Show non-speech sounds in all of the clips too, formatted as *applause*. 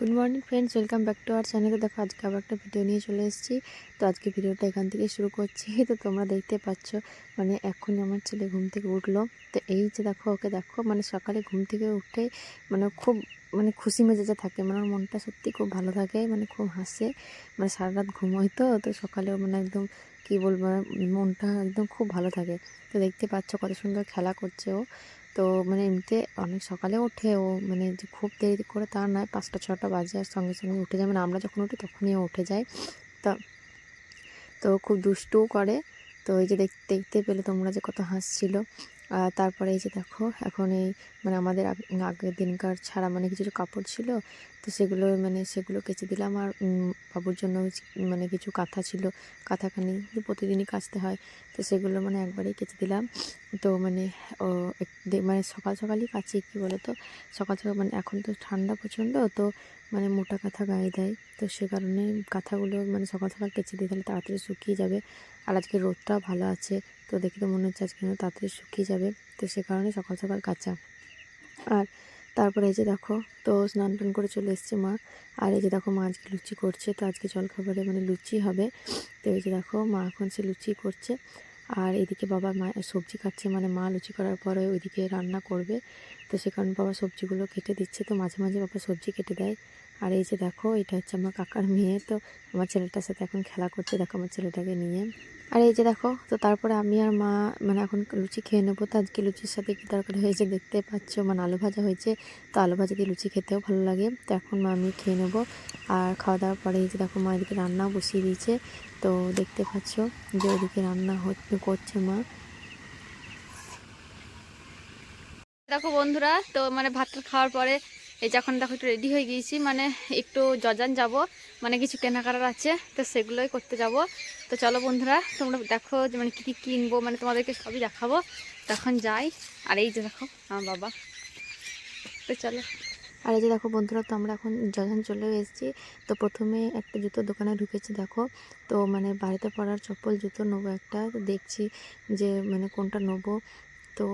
Good morning friends welcome back to our চ্যানেলে দেখো, আজকে আবার একটা ভিডিও নিয়ে চলে এসেছি। তো আজকে ভিডিওটা এখান থেকে শুরু করছি। *laughs* তো তোমরা দেখতে পাচ্ছ মানে এখনই আমার ছেলে ঘুম থেকে উঠল। তো এই যে দেখো, ওকে দেখো মানে সকালে ঘুম থেকে উঠে মানে খুব মানে খুশি মেজাজে থাকে। মানে ওর মনটা সত্যি খুব ভালো থাকে মানে খুব হাসে। মানে সারা রাত ঘুমোয় তো তো সকালেও মানে একদম, কী বলব মানে মনটা একদম খুব ভালো থাকে। তো দেখতে পাচ্ছ কত সুন্দর খেলা করছে ও। তো মানে এমনিতে অনেক সকালে ওঠে ও মানে যে খুব দেরি করে তা নয়, পাঁচটা, ছটা বাজে আর সঙ্গে সঙ্গে উঠে যায়। মানে আমরা যখন উঠি তখনই উঠে যায়। তা, তো খুব দুষ্টুও করে। তো এই যে দেখতে দেখতে পেলে তোমরা যে কত হাসছিল। তারপরে এই যে দেখো, এখন এই মানে আমাদের আগ- আগের দিনকার ছাড়া মানে কিছু কাপড় ছিল, তো সেগুলো মানে সেগুলো কেচে দিলাম আর বাবুর জন্য মানে কিছু কাঁথা ছিল, কাঁথাখানি প্রতিদিনই কাচতে হয়, তো সেগুলো মানে একবারেই কেচে দিলাম। তো মানে ও মানে সকাল সকালই কাচি, কী বলো তো সকাল সকাল মানে এখন তো ঠান্ডা প্রচণ্ড, তো মানে মোটা কাঁথা গায়ে দেয়, তো সে কারণে কাঁথাগুলো মানে সকাল সকাল কেচে দিই তাহলে তাড়াতাড়ি শুকিয়ে যাবে। আর আজকে রোদটাও ভালো আছে, তো দেখে তো মনে হচ্ছে আজকে তাড়াতাড়ি শুকিয়ে যাবে। তো সে কারণে সকাল সকাল কাঁচা। আর তারপরে এই যে দেখো, তো স্নান টান করে চলে এসছে মা। আর এই যে দেখো মা আজকে লুচি করছে, তো আজকে জলখাবারে মানে লুচি হবে। তো এই যে দেখো মা এখন সে লুচি করছে। আর এদিকে বাবা মা সবজি কাটছে মানে মা লুচি করার পরে ওইদিকে রান্না করবে। তো সে কারণে বাবা সবজিগুলো কেটে দিচ্ছে, তো মাঝে মাঝে বাবা সবজি কেটে দেয়। আর এই যে দেখো, এটা হচ্ছে আমার কাকার মেয়ে। তো আমার ছেলেটার সাথে এখন খেলা করছে, দেখো আমার ছেলেটাকে নিয়ে। আর এই যে দেখো, তো তারপরে আমি আর মা মানে এখন লুচি খেয়ে নেব। তো আজকে লুচির সাথে কী তরকারি হয়েছে দেখতে পাচ্ছ? মানে আলু ভাজা হয়েছে, তো আলু ভাজা দিয়ে লুচি খেতেও ভালো লাগে। তো এখন মা আমি খেয়ে নেব। আর খাওয়া দাওয়ার পরে এই যে দেখো, মা এদিকে রান্নাও বসিয়ে দিয়েছে। তো দেখতে পাচ্ছ যে ওদিকে রান্না হচ্ছে করছে মা। দেখো বন্ধুরা, তো মানে ভাতটা খাওয়ার পরে এই যখন দেখো একটু রেডি হয়ে গিয়েছি মানে একটু জজান যাব মানে কিছু কেনাকাটার আছে, তো সেগুলোই করতে যাব। তো চলো বন্ধুরা, তোমরা দেখো যে মানে কী কী কিনবো মানে তোমাদেরকে সবই দেখাবো। তখন যাই, আর এই যে দেখো আমার বাবা। তো চলো। আর এই যে দেখো বন্ধুরা, তো আমরা এখন যখন চলে এসেছি। তো প্রথমে একটা জুতোর দোকানে ঢুকেছি, দেখো। তো মানে বাড়িতে পরার চপ্পল জুতো নেব একটা দেখছি যে মানে কোনটা নেব। তো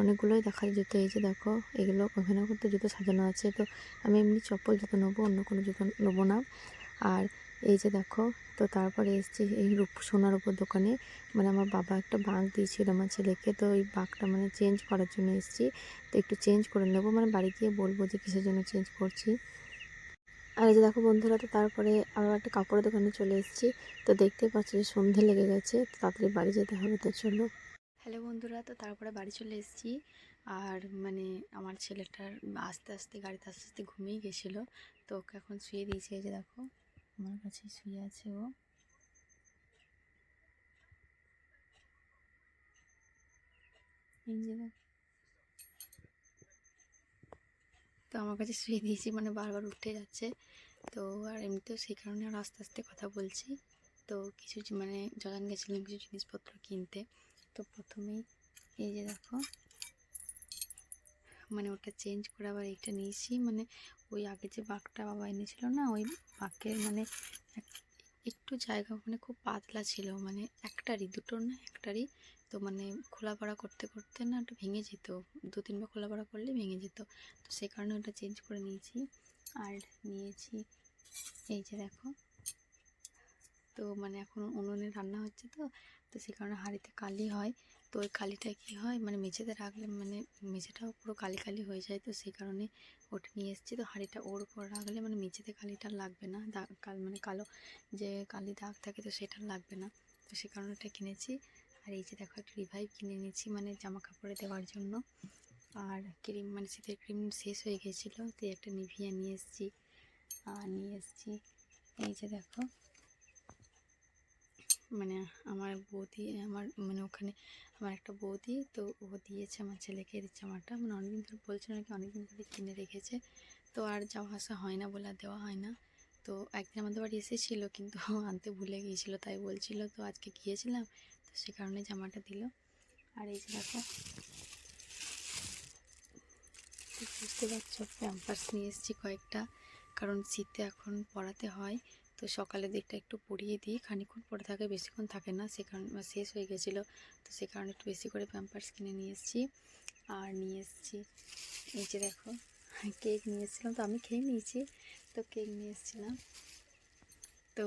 অনেকগুলোই দেখা জুতো এই যে দেখো, এগুলো ওখানে কিন্তু জুতো সাজানো আছে। তো আমি এমনি চপ্পল জুতো নেব, অন্য কোনো জুতো নেব না। আর এই যে দেখো, তো তারপরে এসেছি এই রূপ, সোনার উপর দোকানে। মানে আমার বাবা একটা বাঁক দিয়েছিল আমার ছেলেকে। তো ওই বাঁকটা মানে চেঞ্জ করার জন্য এসেছি। তো একটু চেঞ্জ করে নেব। মানে বাড়ি গিয়ে বলব যে কিসের জন্য চেঞ্জ করছি। আর এই যে দেখো বন্ধুরা, তো তারপরে আবার একটা কাপড়ের দোকানে চলে এসেছি। তো দেখতে পাচ্ছি যে সন্ধে লেগে গেছে। তো তাড়াতাড়ি বাড়ি যেতে হবে, তো চলো। হ্যালো বন্ধুরা, তো তারপরে বাড়ি চলে এসেছি। আর মানে আমার ছেলেটার আস্তে আস্তে, গাড়িতে আস্তে আস্তে ঘুমিয়ে গেছিল। তো ওকে এখন শুয়ে দিয়েছে, এই যে দেখো, আমার কাছে শুয়ে আছে ও। তো আমার কাছে শুয়ে দিয়েছি মানে বারবার উঠে যাচ্ছে। তো আর এমনিতেও সেই কারণে আর আস্তে আস্তে কথা বলছি। তো কিছু মানে জগান গেছিলাম কিছু জিনিসপত্র কিনতে। তো প্রথমেই এই যে দেখো মানে ওটা চেঞ্জ করে আবার এইটা নিয়েছি। মানে ওই আগে যে বাঘটা বাবা এনেছিল না, ওই বাঘের মানে এক- একটু জায়গা মানে খুব পাতলা ছিল। মানে একটারই দুটোর না, একটারই। তো মানে খোলা খোলাপাড়া করতে করতে না ওটা ভেঙে যেত। দু তিনবার খোলা খোলাপাড়া করলে ভেঙে যেত। তো সেই কারণে ওটা চেঞ্জ করে নিয়েছি। আর নিয়েছি এই যে দেখো তো মানে এখন উনুনে রান্না হচ্ছে তো তো সেই কারণে হাঁড়িতে কালি হয়। তো ওই কালিটা কী হয় মানে মেঝেতে রাখলে মানে মেঝেটাও পুরো কালি কালি হয়ে যায় তো সেই কারণে ওটা নিয়ে এসেছি। তো হাঁড়িটা ওর উপর রাখলে মানে মেঝেতে কালিটা লাগবে না দাগ কাল মানে কালো যে কালি দাগ থাকে তো সেটা লাগবে না। তো সে কারণে ওটা কিনেছি। আর এই যে দেখো একটা রিভাইভ কিনে নিয়েছি মানে জামা কাপড়ে দেওয়ার জন্য। আর ক্রিম মানে শীতের ক্রিম শেষ হয়ে গেছিল, তো একটা নিভিয়া নিয়ে এসেছি। আর নিয়ে এসেছি। এই যে দেখো। মানে আমার বৌদি, আমার মানে ওখানে আমার একটা বৌদি, তো ও দিয়েছে আমার ছেলেকে জামাটা মানে অনেকদিন ধরে বলছিল নাকি অনেকদিন ধরে কিনে রেখেছে। তো আর যাওয়া আসা হয় না বলে দেওয়া হয় না। তো একদিন আমাদের বাড়ি এসেছিল, কিন্তু আনতে ভুলে গিয়েছিল, তাই বলছিল, তো আজকে গিয়েছিলাম। তো সে কারণে জামাটা দিল। আর এই যে দেখো, বুঝতে পারছ প্যাম্পার্স নিয়ে এসেছি কয়েকটা, কারণ শীতে এখন পড়াতে হয়। তো সকালের দিকটা একটু পরিয়ে দিই। খানিক্ষণ পরে থাকে, বেশিক্ষণ থাকে না। সে কারণে শেষ হয়ে গেছিল। তো সে কারণে একটু বেশি করে প্যাম্পার্স কিনে নিয়ে এসেছি। আর নিয়ে এসেছি এই যে দেখো কেক নিয়ে এসেছিলাম। তো আমি খেয়ে নিয়েছি। তো কেক নিয়ে এসেছিলাম। তো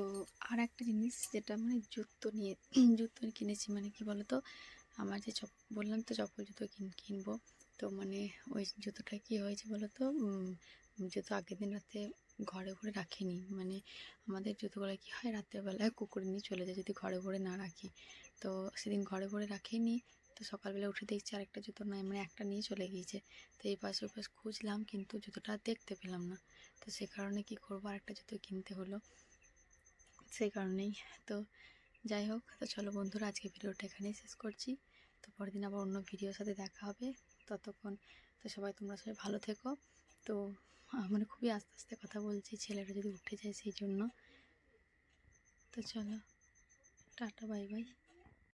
আর একটা জিনিস যেটা মানে জুতো নিয়ে জুতো কিনেছি মানে কি বলতো? আমার যে চপ বললাম তো চপ্পল জুতো কিন কিনবো। তো মানে ওই জুতোটা কি হয়েছে বলো তো জুতো আগের দিন রাতে ঘরে ভরে রাখিনি। মানে আমাদের জুতোগুলো কি হয় রাত্রেবেলায় কুকুর নিয়ে চলে যায় যদি ঘরে ভরে না রাখি। তো সেদিন ঘরে ভরে রাখিনি। তো সকালবেলা উঠে দেখছি আরেকটা জুতো নয় মানে একটা নিয়ে চলে গিয়েছে। তো এই পাশে ওই পাশে খুঁজলাম, কিন্তু জুতোটা দেখতে পেলাম না। তো সে কারণে কি করব? আরেকটা জুতো কিনতে হলো। সেই কারণেই। তো যাই হোক, তো চলো বন্ধুরা আজকে ভিডিওটা এখানেই শেষ করছি। তো পরের দিন আবার অন্য ভিডিওর সাথে দেখা হবে। ততক্ষণ। তো সবাই, তোমরা সবাই ভালো থেকো। তো মানে খুবই আস্তে আস্তে কথা বলছি ছেলেরা যদি উঠে যায় সেই জন্য। তো চলো, টাটা, বাই বাই।